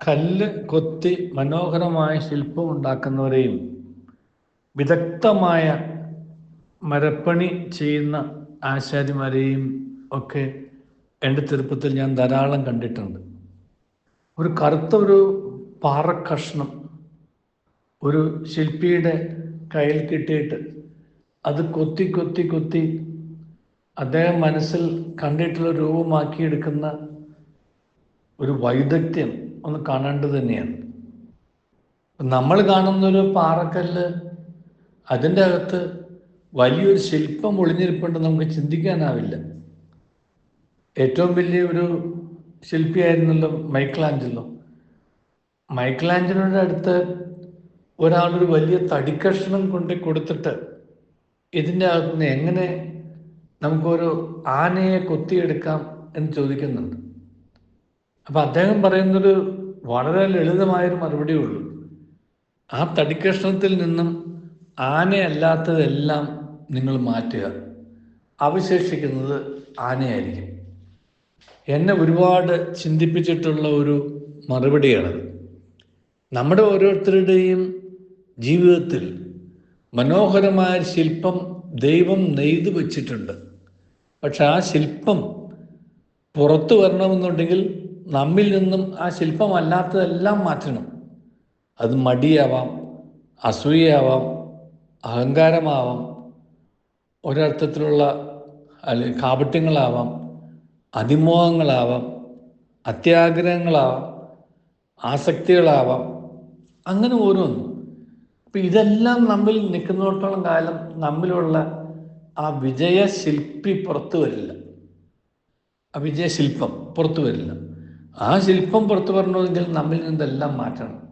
കല്ല് കൊത്തി മനോഹരമായ ശില്പം ഉണ്ടാക്കുന്നവരെയും വിദഗ്ധമായ മരപ്പണി ചെയ്യുന്ന ആശാരിമാരെയും ഒക്കെ എന്റെ ചെറുപ്പത്തിൽ ഞാൻ ധാരാളം കണ്ടിട്ടുണ്ട്. ഒരു കറുത്ത ഒരു പാറക്കഷ്ണം ഒരു ശില്പിയുടെ കയ്യിൽ കിട്ടിയിട്ട് അത് കൊത്തി കൊത്തി കൊത്തി അദ്ദേഹം മനസ്സിൽ കണ്ടിട്ടുള്ള രൂപമാക്കിയെടുക്കുന്ന ഒരു വൈദഗ്ധ്യം ഒന്ന് കാണേണ്ടത് തന്നെയാണ്. നമ്മൾ കാണുന്നൊരു പാറക്കല്ല് അതിന്റെ അകത്ത് വലിയൊരു ശില്പം ഒളിഞ്ഞിരിപ്പുണ്ട് നമുക്ക് ചിന്തിക്കാനാവില്ല. ഏറ്റവും വലിയ ഒരു ശില്പിയായിരുന്നല്ലോ മൈക്കിളാഞ്ചലോ മൈക്കിളാഞ്ചലോയുടെ അടുത്ത് ഒരാളൊരു വലിയ തടിക്കഷ്ണം കൊണ്ട് കൊടുത്തിട്ട് ഇതിന്റെ അകത്തുനിന്ന് എങ്ങനെ നമുക്കൊരു ആനയെ കൊത്തിയെടുക്കാം എന്ന് ചോദിക്കുന്നുണ്ട്. അപ്പം അദ്ദേഹം പറയുന്നൊരു വളരെ ലളിതമായൊരു മറുപടി ഉള്ളൂ ആ തടിക്കഷ്ണത്തിൽ നിന്നും ആനയല്ലാത്തതെല്ലാം നിങ്ങൾ മാറ്റുക. അവശേഷിക്കുന്നത് ആനയായിരിക്കും. എന്നെ ഒരുപാട് ചിന്തിപ്പിച്ചിട്ടുള്ള ഒരു മറുപടിയാണത്. നമ്മുടെ ഓരോരുത്തരുടെയും ജീവിതത്തിൽ മനോഹരമായ ശില്പം ദൈവം നെയ്തു വച്ചിട്ടുണ്ട്. പക്ഷെ ആ ശില്പം പുറത്തു വരണമെന്നുണ്ടെങ്കിൽ നമ്മിൽ നിന്നും ആ ശില്പമല്ലാത്തതെല്ലാം മാറ്റണം. അത് മടിയാവാം അസൂയയാവാം അഹങ്കാരമാവാം ഒരർത്ഥത്തിലുള്ള അല്ലെ കാപട്യങ്ങളാവാം അതിമോഹങ്ങളാവാം അത്യാഗ്രഹങ്ങളാവാം ആസക്തികളാവാം അങ്ങനെ ഓരോന്നും. അപ്പം ഇതെല്ലാം നമ്മിൽ നിൽക്കുന്നിടത്തോളം കാലം നമ്മിലുള്ള ആ വിജയശില്പി പുറത്തു വരില്ല. ആ വിജയശില്പം പുറത്തു വരില്ല. ആ ശില്പം പുറത്തു വരണമെങ്കിൽ നമ്മിൽ നിന്നെല്ലാം മാറ്റണം.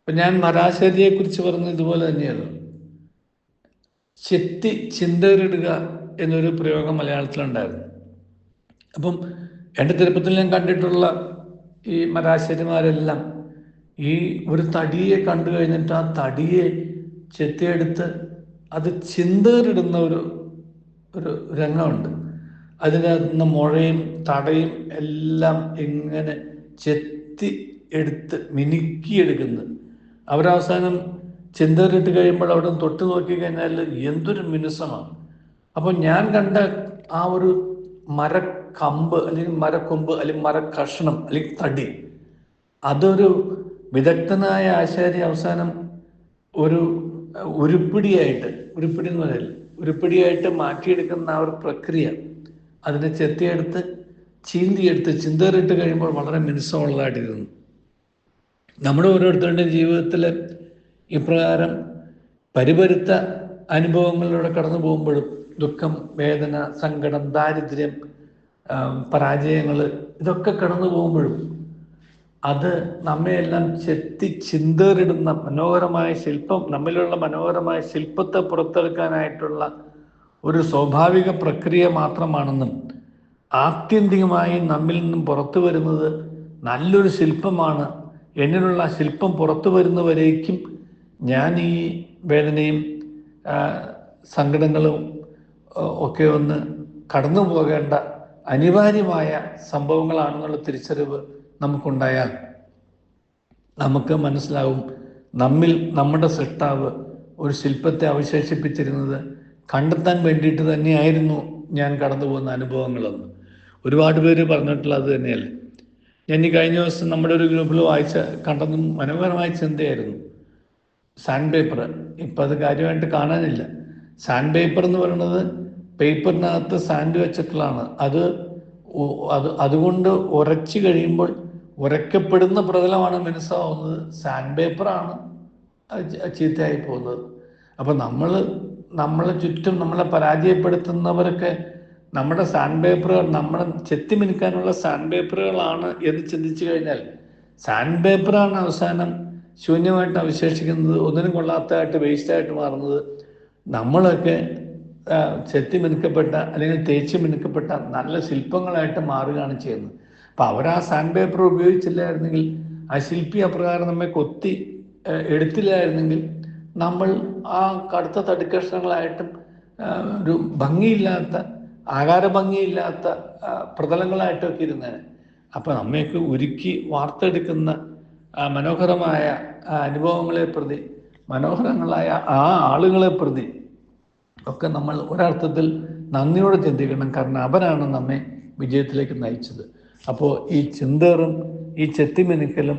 ഇപ്പം ഞാൻ മരാശരിയെക്കുറിച്ച് പറഞ്ഞത് ഇതുപോലെ തന്നെയാണ്. ചെത്തി ചിന്തകരിടുക എന്നൊരു പ്രയോഗം മലയാളത്തിലുണ്ടായിരുന്നു. അപ്പം എന്റെ തിരുപ്പത്തിൽ ഞാൻ കണ്ടിട്ടുള്ള ഈ മരാശരിമാരെല്ലാം ഈ ഒരു തടിയെ കണ്ടു കഴിഞ്ഞിട്ട് ആ തടിയെ ചെത്തിയെടുത്ത് അത് ചിന്തകരിടുന്ന ഒരു ഒരു രംഗമുണ്ട്. അതിനകത്ത് നിന്ന് മുഴയും തടയും എല്ലാം ഇങ്ങനെ ചെത്തി എടുത്ത് മിനുക്കിയെടുക്കുന്നത് അവരവസാനം ചിന്തറിട്ട് കഴിയുമ്പോൾ അവിടെ തൊട്ട് നോക്കി കഴിഞ്ഞാൽ എന്തൊരു മിനുസമാണ്. അപ്പോൾ ഞാൻ കണ്ട ആ ഒരു മരക്കമ്പ് അല്ലെങ്കിൽ മരക്കൊമ്പ് അല്ലെങ്കിൽ മരക്കഷ്ണം അല്ലെങ്കിൽ തടി അതൊരു വിദഗ്ധനായ ആശാരി അവസാനം ഒരു ഉരുപ്പിടിയായിട്ട് ഉരുപ്പിടി എന്ന് പറയില്ല ഉരുപ്പിടിയായിട്ട് മാറ്റിയെടുക്കുന്ന ആ ഒരു പ്രക്രിയ അതിനെ ചെത്തിയെടുത്ത് ചീന്തിയെടുത്ത് ചിന്തറിട്ട് കഴിയുമ്പോൾ വളരെ മിനുസമുള്ളതായിട്ടിരുന്നു നമ്മുടെ ഓരോരുത്തരുടെയും ജീവിതത്തിൽ ഇപ്രകാരം പരിപരുത്ത അനുഭവങ്ങളിലൂടെ കടന്നു പോകുമ്പോഴും ദുഃഖം വേദന സങ്കടം ദാരിദ്ര്യം പരാജയങ്ങൾ ഇതൊക്കെ കടന്നു പോകുമ്പോഴും അത് നമ്മയെല്ലാം ചെത്തി ചിന്തറിടുന്ന മനോഹരമായ ശില്പം നമ്മിലുള്ള മനോഹരമായ ശില്പത്തെ പുറത്തെടുക്കാനായിട്ടുള്ള ഒരു സ്വാഭാവിക പ്രക്രിയ മാത്രമാണെന്നും ആത്യന്തികമായി നമ്മിൽ നിന്നും പുറത്തു വരുന്നത് നല്ലൊരു ശില്പമാണ്. എന്നിലുള്ള ശില്പം പുറത്തു വരുന്നവരേക്കും ഞാൻ ഈ വേദനയും സങ്കടങ്ങളും ഒക്കെ ഒന്ന് കടന്നു പോകേണ്ട അനിവാര്യമായ സംഭവങ്ങളാണെന്നുള്ള തിരിച്ചറിവ് നമുക്കുണ്ടായാൽ നമുക്ക് മനസ്സിലാവും നമ്മിൽ നമ്മുടെ സൃഷ്ടാവ് ഒരു ശില്പത്തെ അവശേഷിപ്പിച്ചിരുന്നത് കണ്ടെത്താൻ വേണ്ടിയിട്ട് തന്നെയായിരുന്നു ഞാൻ കടന്നു പോകുന്ന അനുഭവങ്ങളെന്ന്. ഒരുപാട് പേര് പറഞ്ഞിട്ടുള്ള അത് തന്നെയല്ലേ? ഞാൻ ഈ കഴിഞ്ഞ ദിവസം നമ്മുടെ ഒരു ഗ്രൂപ്പിൽ വായിച്ച കണ്ടതും മനോഹരമായ ചിന്തയായിരുന്നു. സാൻഡ് പേപ്പർ ഇപ്പം അത് കാര്യമായിട്ട് കാണാനില്ല. സാൻഡ് പേപ്പർ എന്ന് പറയുന്നത് പേപ്പറിനകത്ത് സാൻഡ് വെച്ചിട്ടുള്ളതാണ്. അത് അത് അതുകൊണ്ട് ഉരച്ചു കഴിയുമ്പോൾ ഉരക്കപ്പെടുന്ന പ്രതലമാണ് മനസ്സാവുന്നത് സാൻഡ് പേപ്പറാണ് ചീത്തയായി പോകുന്നത്. അപ്പം നമ്മൾ നമ്മളെ ചുറ്റും നമ്മളെ പരാജയപ്പെടുത്തുന്നവരൊക്കെ നമ്മുടെ സാൻഡ് പേപ്പറുകൾ നമ്മളെ ചെത്തിമിനുക്കാനുള്ള സാൻഡ് പേപ്പറുകളാണ് എന്ന് ചിന്തിച്ചു കഴിഞ്ഞാൽ സാൻഡ് പേപ്പറാണ് അവസാനം ശൂന്യമായിട്ട് അവശേഷിക്കുന്നത് ഒന്നിനും കൊള്ളാത്തതായിട്ട് വേസ്റ്റായിട്ട് മാറുന്നത്. നമ്മളൊക്കെ ചെത്തി മിനുക്കപ്പെട്ട അല്ലെങ്കിൽ തേച്ച് മിനുക്കപ്പെട്ട നല്ല ശില്പങ്ങളായിട്ട് മാറുകയാണ് ചെയ്യുന്നത്. അപ്പം അവർ ആ സാൻഡ് പേപ്പർ ഉപയോഗിച്ചില്ലായിരുന്നെങ്കിൽ ആ ശില്പി അപ്രകാരം നമ്മെ കൊത്തി എടുത്തില്ലായിരുന്നെങ്കിൽ നമ്മൾ ആ കടുത്ത തടിക്കഷ്ണങ്ങളായിട്ടും ഒരു ഭംഗിയില്ലാത്ത ആകാര ഭംഗിയില്ലാത്ത പ്രതലങ്ങളായിട്ടൊക്കെ ഇരുന്നേനെ. അപ്പം നമ്മയൊക്കെ ഒരുക്കി വാർത്തെടുക്കുന്ന മനോഹരമായ അനുഭവങ്ങളെ പ്രതി മനോഹരങ്ങളായ ആ ആളുകളെ പ്രതി ഒക്കെ നമ്മൾ ഒരർത്ഥത്തിൽ നന്ദിയോടെ ചിന്തിക്കണം. കാരണം അവനാണ് നമ്മെ വിജയത്തിലേക്ക് നയിച്ചത്. അപ്പോൾ ഈ ചിന്തറും ഈ ചെത്തിമിനുക്കലും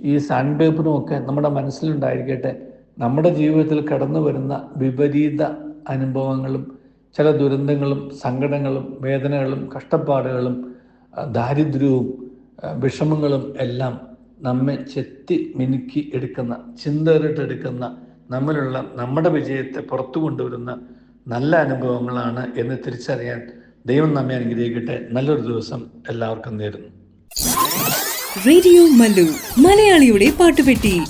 ഈ സാൻഡ് പേപ്പറും ഒക്കെ നമ്മുടെ മനസ്സിലുണ്ടായിരിക്കട്ടെ. നമ്മുടെ ജീവിതത്തിൽ കടന്നു വരുന്ന വിപരീത അനുഭവങ്ങളും ചില ദുരന്തങ്ങളും സങ്കടങ്ങളും വേദനകളും കഷ്ടപ്പാടുകളും ദാരിദ്ര്യവും വിഷമങ്ങളും എല്ലാം നമ്മെ ചെത്തി മിനുക്കി എടുക്കുന്ന ചിന്തയിട്ടെടുക്കുന്ന നമ്മളുള്ള നമ്മുടെ വിജയത്തെ പുറത്തു കൊണ്ടുവരുന്ന നല്ല അനുഭവങ്ങളാണ് എന്ന് തിരിച്ചറിയാൻ ദൈവം നമ്മെ അനുഗ്രഹിക്കട്ടെ. നല്ലൊരു ദിവസം എല്ലാവർക്കും നേരുന്നു. റേഡിയോ മലയാളിയുടെ പാട്ടുപെട്ടി.